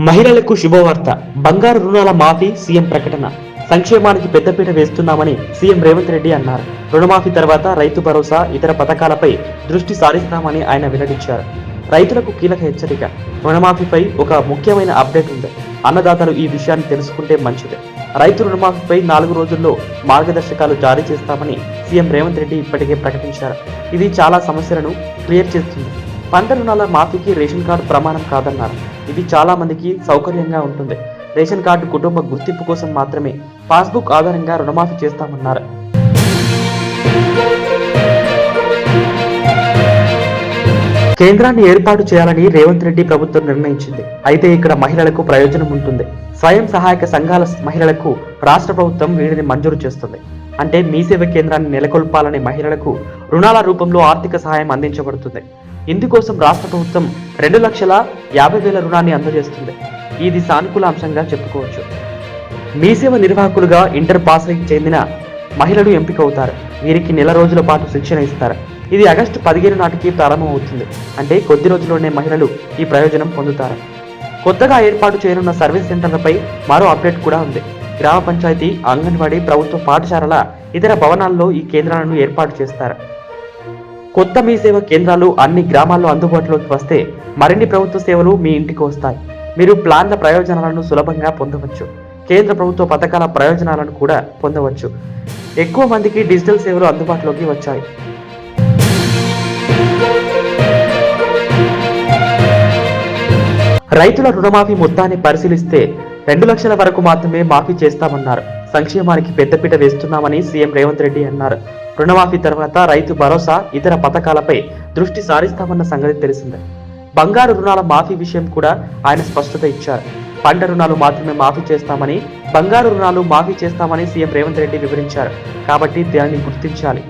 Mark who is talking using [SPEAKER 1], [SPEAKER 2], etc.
[SPEAKER 1] మహిళలకు శుభవార్త. బంగారు రుణాల మాఫీ సీఎం ప్రకటన. సంక్షేమానికి పెద్దపీట వేస్తున్నామని సీఎం రేవంత్ రెడ్డి అన్నారు. రుణమాఫీ తర్వాత రైతు భరోసా ఇతర పథకాలపై దృష్టి సారిస్తామని ఆయన వెల్లడించారు. రైతులకు కీలక హెచ్చరిక. రుణమాఫీపై ఒక ముఖ్యమైన అప్డేట్ ఉంది. అన్నదాతలు ఈ విషయాన్ని తెలుసుకుంటే మంచిది. రైతు రుణమాఫీపై నాలుగు రోజుల్లో మార్గదర్శకాలు జారీ చేస్తామని సీఎం రేవంత్ రెడ్డి ఇప్పటికే ప్రకటించారు. ఇది చాలా సమస్యలను క్లియర్ చేస్తుంది. పంట రుణాల మాఫీకి రేషన్ కార్డు ప్రమాణం కాదన్నారు. ఇది చాలా మందికి సౌకర్యంగా ఉంటుంది. రేషన్ కార్డు కుటుంబ గుర్తింపు కోసం మాత్రమే పాస్బుక్ ఆధారంగా రుణమాఫీ చేస్తామన్నారు. కేంద్రాన్ని ఏర్పాటు చేయాలని రేవంత్ రెడ్డి ప్రభుత్వం నిర్ణయించింది. అయితే ఇక్కడ మహిళలకు ప్రయోజనం ఉంటుంది. స్వయం సహాయక సంఘాల మహిళలకు రాష్ట్ర ప్రభుత్వం వీటిని మంజూరు చేస్తుంది. అంటే మీ సేవ కేంద్రాన్ని నెలకొల్పాలని మహిళలకు రుణాల రూపంలో ఆర్థిక సహాయం అందించబడుతుంది. ఇందుకోసం రాష్ట్ర ప్రభుత్వం రెండు లక్షల యాభై వేల రుణాన్ని అందజేస్తుంది. ఇది సానుకూల అంశంగా చెప్పుకోవచ్చు. మీసేవ నిర్వాహకులుగా ఇంటర్ పాస్ చెందిన మహిళలు ఎంపిక అవుతారు వీరికి నెల రోజుల పాటు శిక్షణ ఇస్తారు. ఇది ఆగస్టు పదిహేను నాటికి ప్రారంభమవుతుంది. అంటే కొద్ది రోజుల్లోనే మహిళలు ఈ ప్రయోజనం పొందుతారు. కొత్తగా ఏర్పాటు చేయనున్న సర్వీస్ సెంటర్లపై మరో అప్డేట్ కూడా ఉంది. గ్రామ పంచాయతీ అంగన్వాడీ ప్రభుత్వ పాఠశాలల ఇతర భవనాల్లో ఈ కేంద్రాలను ఏర్పాటు చేస్తారు. కొత్త మీ సేవ కేంద్రాలు అన్ని గ్రామాల్లో అందుబాటులోకి వస్తే మరిన్ని ప్రభుత్వ సేవలు మీ ఇంటికి వస్తాయి. మీరు ప్లాన్ల ప్రయోజనాలను సులభంగా పొందవచ్చు. కేంద్ర ప్రభుత్వ పథకాల ప్రయోజనాలను కూడా పొందవచ్చు. ఎక్కువ మందికి డిజిటల్ సేవలు అందుబాటులోకి వచ్చాయి. రైతుల రుణమాఫీ మొత్తాన్ని పరిశీలిస్తే రెండు లక్షల వరకు మాత్రమే మాఫీ చేస్తామన్నారు. సంక్షేమానికి పెద్దపీట వేస్తున్నామని సీఎం రేవంత్ రెడ్డి అన్నారు. రుణమాఫీ తర్వాత రైతు భరోసా ఇతర పథకాలపై దృష్టి సారిస్తామన్న సంగతి తెలిసిందే. బంగారు రుణాల మాఫీ విషయం కూడా ఆయన స్పష్టత ఇచ్చారు. పంట రుణాలు మాత్రమే మాఫీ చేస్తామని బంగారు రుణాలు మాఫీ చేస్తామని సీఎం రేవంత్ రెడ్డి వివరించారు. కాబట్టి దాన్ని గుర్తించాలి.